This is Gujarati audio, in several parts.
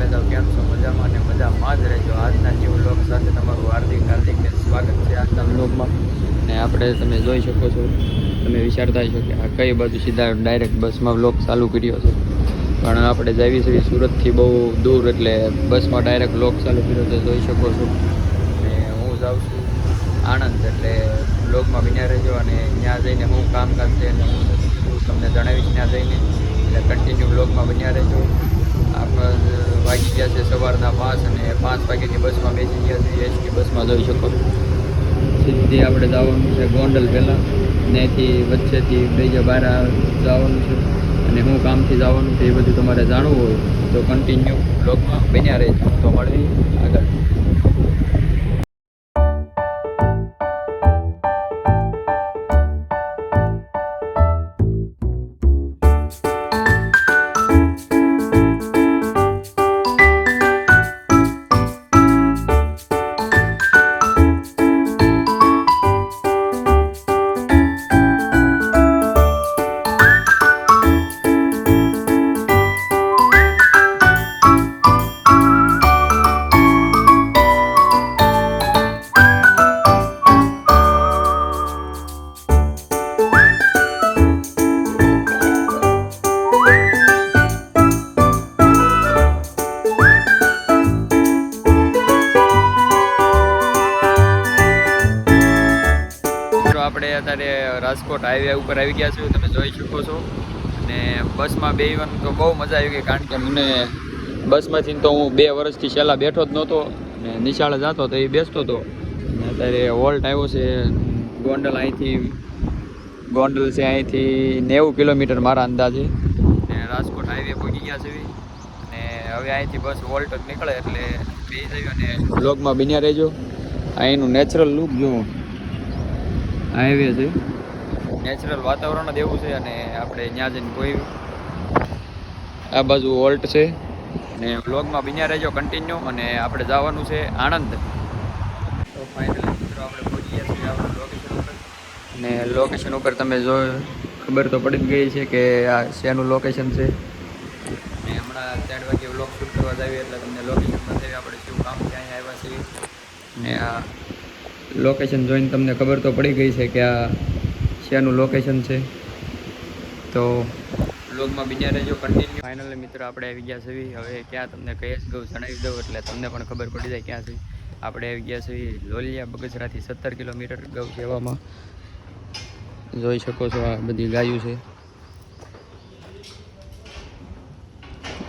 ચેનલે જાઓ કેમ છો? મજામાં અને મજામાં જ રહેજો. આજના ન્યૂ લોક સાથે તમારું હાર્દિક હાર્દિક સ્વાગત છે આજના લોકમાં ને આપણે તમે જોઈ શકો છો, તમે વિચારતા છો કે આ કઈ બાજુ સીધા ડાયરેક્ટ બસમાં લોક ચાલુ કર્યો છે. પણ આપણે જાવી છીએ સુરતથી બહુ દૂર, એટલે બસમાં ડાયરેક્ટ લોક ચાલુ કર્યો છે, જોઈ શકો છો. ને હું જાઉં છું આણંદ, એટલે બ્લોગમાં વિના રહેજો અને ત્યાં જઈને હું કામકાજ છે અને હું તમને જણાવીશ ત્યાં જઈને. એટલે કન્ટિન્યુ બ્લોગમાં બન્યા રહેજો. આપ વાગી ગયા છે સવારના પાંચ અને પાંચ વાગ્યાની બસમાં બેસી ગયા છે. એસટી બસમાં જોઈ શકો. સીધી આપણે જવાનું છે ગોંડલ પહેલાં. ત્યાંથી વચ્ચેથી બીજા બહાર જવાનું છે. અને હું કામથી જવાનું છે એ બધું તમારે જાણવું હોય તો કન્ટિન્યુ બ્લોગમાં બન્યા રહેજો. તો મળવી આગળ. રાજકોટ હાઈવે ઉપર આવી ગયા છું, તમે જોઈ શકો છો. અને બસમાં બેસવાનું તો બહુ મજા આવી ગઈ, કારણ કે મને બસમાંથી તો હું બે વર્ષથી છેલ્લા બેઠો જ નહોતો અને નિશાળે જતો તો એ બેસતો હતો અને અત્યારે વોલ્ટ આવ્યો છે, ગોંડલ અહીંથી, ગોંડલ છે અહીંથી નેવું કિલોમીટર મારા અંદાજે. અને રાજકોટ હાઈવે પહોંચી ગયા છે. અને હવે અહીંથી બસ વોલ્ટ જ નીકળે એટલે બે જઈ અને બ્લોગમાં બન્યા રહેજો. અહીંનું નેચરલ લુક જુઓ. હાઈવે છે. નેચરલ વાતાવરણ જ એવું છે અને આપણે ત્યાં જઈને કોઈ આ બાજુ વોલ્ટ છે. અને વ્લોગમાં બન્યા રહેજો કન્ટિન્યુ અને આપણે જવાનું છે આણંદ. તો ફાઇનલી મિત્રો આપણે પહોંચી છીએ આપણે લોકેશન ઉપર. અને લોકેશન ઉપર તમે જો ખબર તો પડી ગઈ છે કે આ શેનું લોકેશન છે. અને હમણાં ત્રણ વાગે વ્લોગ શૂટ કરવા જાવી એટલે તમને લોકેશન બતાવી આપણે શું કામ ક્યાં આવ્યા છીએ. અને આ લોકેશન જોઈને તમને ખબર તો પડી ગઈ છે કે આ શેનું લોકેશન છે. તો બ્લોગમાં બીજા રહેજો કન્ટિન્યુ ફાઇનલી મિત્રો આપણે આવી ગયા છીએ. હવે ક્યાં તમને કહીશ ગયું જણાવી દઉં, એટલે તમને પણ ખબર પડી જાય ક્યાં છે આપણે આવી ગયા છીએ લોલિયા બગસરાથી સત્તર કિલોમીટર ગૌ સેવામાં. જોઈ શકો છો આ બધી ગાયું છે.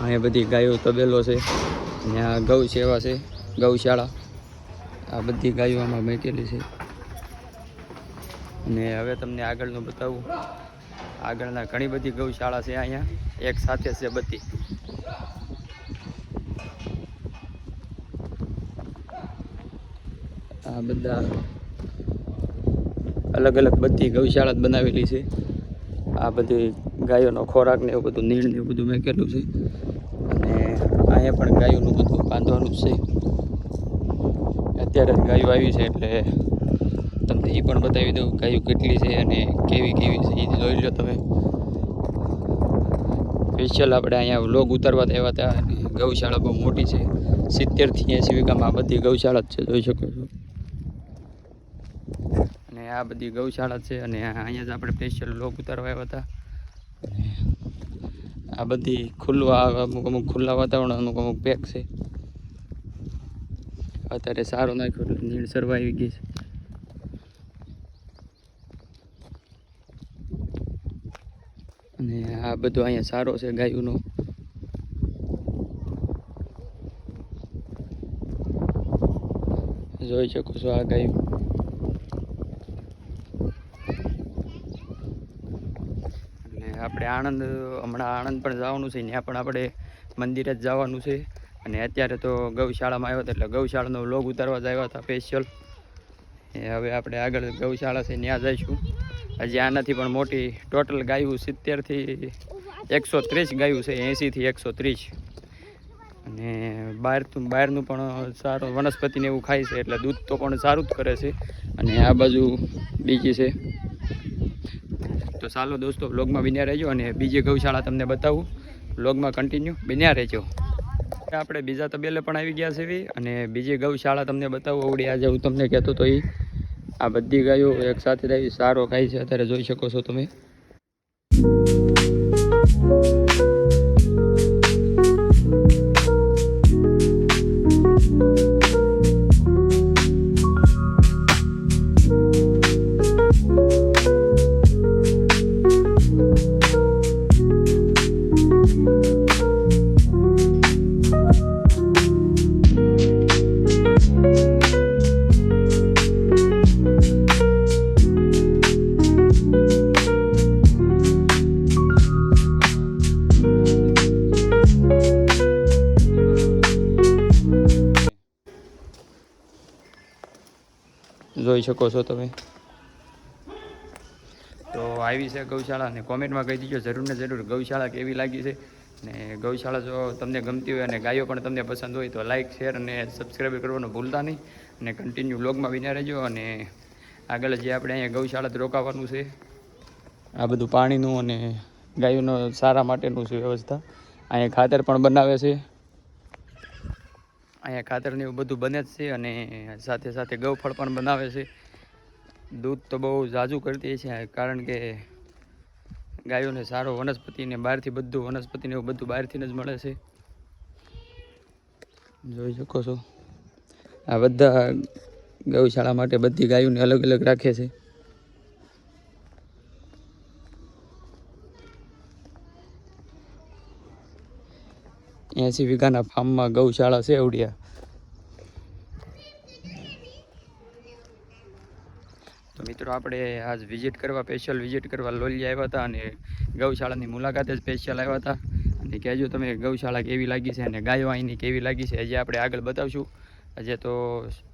અહીંયા બધી ગાયો તબેલો છે. ત્યાં ગૌ સેવા છે, ગૌશાળા. આ બધી ગાયો આમાં મેકેલી છે. અને હવે તમને આગળનું બતાવું. આગળના ઘણી બધી ગૌશાળા છે અહીંયા. એક સાથે છે બધી. આ બધા અલગ અલગ બધી ગૌશાળા બનાવેલી છે. આ બધી ગાયોનો ખોરાક ને એવું બધું, નીણ ને એવું બધું મૂકેલું છે. અને અહીંયા પણ ગાયોનું બધું બાંધવાનું છે. અત્યારે ગાયો આવી છે એટલે તમને એ પણ બતાવી દઉં ગાયો કેટલી છે અને કેવી કેવી છે એ જોઈ લો તમે. સ્પેશિયલ આપણે અહીંયા વ્લોગ ઉતારવા આવ્યા હતા, અને ગૌશાળા બહુ મોટી છે. સિત્તેરથી એંસી વીઘામાં બધી ગૌશાળા જ છે, જોઈ શકો છો. અને આ બધી ગૌશાળા છે, અને અહીંયા જ આપણે સ્પેશિયલ લોગ ઉતારવા આવ્યા હતા. આ બધી ખુલ્લા, અમુક અમુક ખુલ્લા વાતાવરણ, અમુક અમુક પેક છે. અત્યારે સારું નાખ્યું, એટલે નીણ સરવા આવી ગઈ છે અને આ બધું અહીંયા સારો છે ગાયુંનો. જોઈ શકો છો આ ગાયું. એટલે આપણે આણંદ, હમણાં આણંદ પણ જવાનું છે, ત્યાં પણ આપણે મંદિરે જ જવાનું છે. અને અત્યારે તો ગૌશાળામાં આવ્યા હતા, એટલે ગૌશાળાનો લોગ ઉતારવા જ આવ્યા હતા સ્પેશિયલ હવે આપણે આગળ ગૌશાળા છે, ત્યાં જઈશું. હજી આનાથી પણ મોટી ટોટલ ગાયું સિત્તેરથી એકસો ત્રીસ ગાયું છે, એંશીથી એકસો ત્રીસ. અને બહાર બહારનું પણ સારું વનસ્પતિને એવું ખાય છે, એટલે દૂધ તો પણ સારું જ કરે છે. અને આ બાજુ બીજી છે. તો ચાલો દોસ્તો બ્લોગમાં બિન્યા રહેજો અને બીજી ગૌશાળા તમને બતાવું. બ્લોગમાં કન્ટિન્યુ બિન્યા રહેજો. આપણે બીજા તબેલે પણ આવી ગયા છે અને બીજી ગૌશાળા તમને બતાવું આવડી આજે હું તમને કહેતો તો એ આ બધી ગાયો એક સાથે આવી સારો ખાય છે. અત્યારે જોઈ શકો છો તમે. જોઈ શકો છો તમે. તો આવી છે ગૌશાળા અને કોમેન્ટમાં કહી દીજો જરૂર ને જરૂર. ગૌશાળા કેવી લાગી છે? ને ગૌશાળા જો તમને ગમતી હોય અને ગાયો પણ તમને પસંદ હોય તો લાઇક શેર અને સબસ્ક્રાઈબ કરવાનું ભૂલતા નહીં. અને કન્ટિન્યુ બ્લોગમાં વિના રહેજો અને આગળ જે આપણે અહીંયા ગૌશાળા રોકાવાનું છે, આ બધું પાણીનું અને ગાયોનો સારા માટેનું છે વ્યવસ્થા. અહીંયા ખાતર પણ બનાવે છે. અહીંયા ખાતરને એવું બધું બને જ છે અને સાથે સાથે ગૌફળ પણ બનાવે છે. દૂધ તો બહુ ઝાઝું કરતી છે, કારણ કે ગાયોને સારો વનસ્પતિને બહારથી બધું વનસ્પતિને એવું બધું બહારથી જ મળે છે. જોઈ શકો છો. આ બધા ગૌશાળા માટે બધી ગાયોને અલગ અલગ રાખે છે. એસી વીઘાના ફાર્મમાં ગૌશાળા છે એવડિયા. તો મિત્રો આપણે આજ વિઝિટ કરવા સ્પેશિયલ વિઝિટ કરવા લોલી આવ્યા હતા અને ગૌશાળાની મુલાકાતે સ્પેશિયલ આવ્યા હતા. અને કહેજો તમે ગૌશાળા કેવી લાગી છે અને ગાયો અહીંની કેવી લાગી છે, હજી આપણે આગળ બતાવશું. હજે તો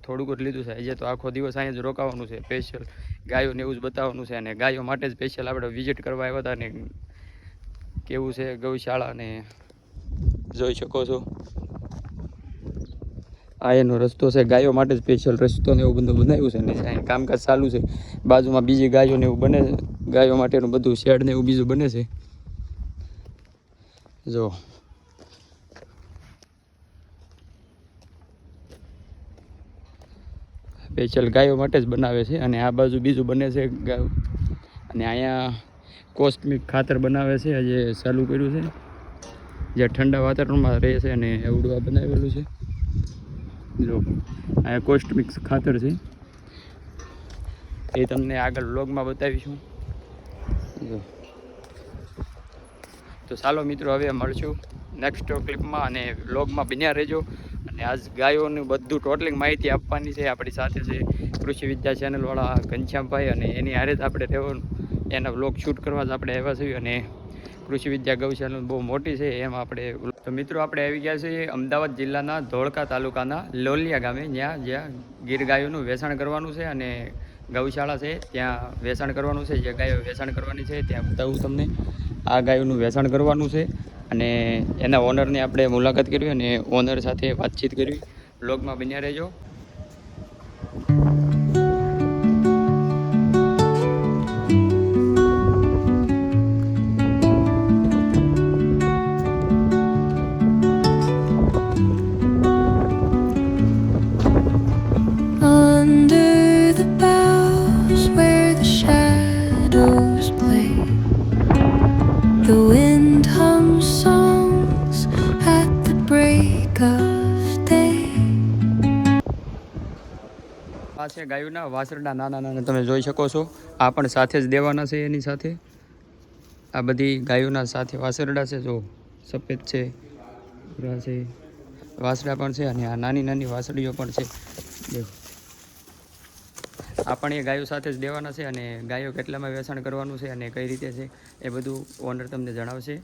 થોડુંક જ લીધું છે, હજે તો આખો દિવસ અહીંયા જ રોકાવાનું છે સ્પેશિયલ ગાયોને એવું જ બતાવવાનું છે અને ગાયો માટે સ્પેશિયલ આપણે વિઝિટ કરવા આવ્યા હતા અને કેવું છે ગૌશાળા અને જોઈ શકો છો. આ એનો રસ્તો છે, ગાયો માટે સ્પેશિયલ રસ્તો ને એવું બધું બનાવ્યું છે ને અહીં કામકાજ ચાલુ છે. બાજુમાં બીજી ગાયો ને એવું બને, ગાયો માટેનું બધું શેડ ને એવું બીજું બને છે. જો. સ્પેશિયલ ગાયો માટે જ બનાવે છે અને આ બાજુ બીજું બને છે ગાયો. અને અહીંયા કોસ્મિક ખાતર બનાવે છે, આજે ચાલુ કર્યું છે. જે ઠંડા વાતાવરણમાં રહે છે અને એવડું આ બનાવેલું છે. જો, આ કોસ્ટમિક્સ ખાતર છે. એ તમને આગળ વ્લોગમાં બતાવીશું. જો. તો ચાલો મિત્રો, હવે મળશું નેક્સ્ટ ક્લિપમાં અને વ્લોગમાં બન્યા રહેજો. અને આજ ગાયોનું બધું ટોટલિંગ માહિતી આપવાની છે. આપણી સાથે છે કૃષિ વિદ્યા ચેનલવાળા ઘનશ્યામભાઈ અને એની હારે જ આપણે રહેવાનું. એના વ્લોગ શૂટ કરવા જ આપણે આવ્યા છીએ અને કૃષિ વિદ્યા ગૌશાળા બહુ મોટી છે, એમ આપણે તો મિત્રો આપણે આવી ગયા છીએ અમદાવાદ જિલ્લાના ધોળકા તાલુકાના લોલિયા ગામે, જ્યાં જ્યાં ગીર ગાયોનું વેચાણ કરવાનું છે અને ગૌશાળા છે, ત્યાં વેચાણ કરવાનું છે, જે ગાયો વેચાણ કરવાની છે, ત્યાં બતાવું તમને. આ ગાયોનું વેચાણ કરવાનું છે અને એના ઓનરને આપણે મુલાકાત કરવી અને ઓનર સાથે વાતચીત કરવી બ્લોગમાં બન્યા રહેજો. છે ગાયોના વાસરડા નાના નાના તમે જોઈ શકો છો. આ પણ સાથે જ દેવાના છે એની સાથે. આ બધી ગાયોના સાથે વાસરડા છે, જો સફેદ છે, ભૂરા છે વાસરડા પણ છે અને આ નાની નાની વાસળીઓ પણ છે. આ પણ એ ગાયો સાથે જ દેવાના છે અને ગાયો કેટલામાં વેચાણ કરવાનું છે અને કઈ રીતે છે એ બધું ઓનર તમને જણાવશે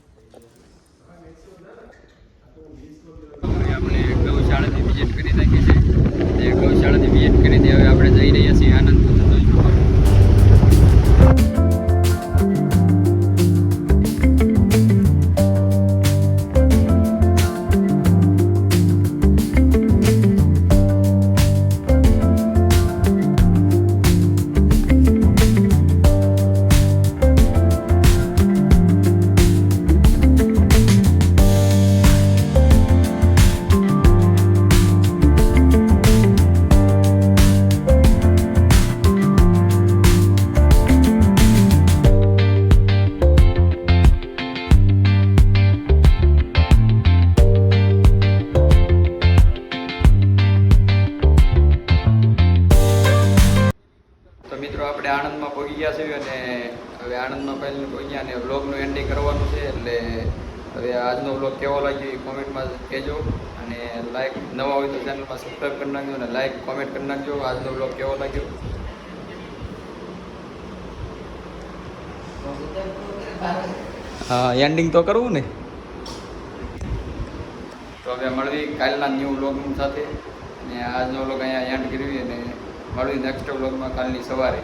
આપણે ગૌશાળાની વિઝિટ કરી નાખી છે એ ગૌશાળાની વિઝિટ કરીને હવે આપણે જઈ મોબાઈલનું તો અહીંયા ને વ્લોગનું એન્ડિંગ કરવાનું છે, એટલે હવે આજનો વ્લોગ કેવો લાગ્યો એ કોમેન્ટમાં કહેજો. અને લાઇક નવા હોય તો ચેનલમાં સબસ્ક્રાઈબ કરી નાખજો અને લાઇક કોમેન્ટ કરી નાખજો. આજનો વ્લોગ કેવો લાગ્યો? હા એન્ડિંગ તો કરવું ને. તો હવે મળવી કાલના ન્યૂ વ્લોગ સાથે. અને આજનો વ્લોગ અહીંયા એન્ડ કરવી અને મળવી નેક્સ્ટ વ્લોગમાં કાલની સવારે.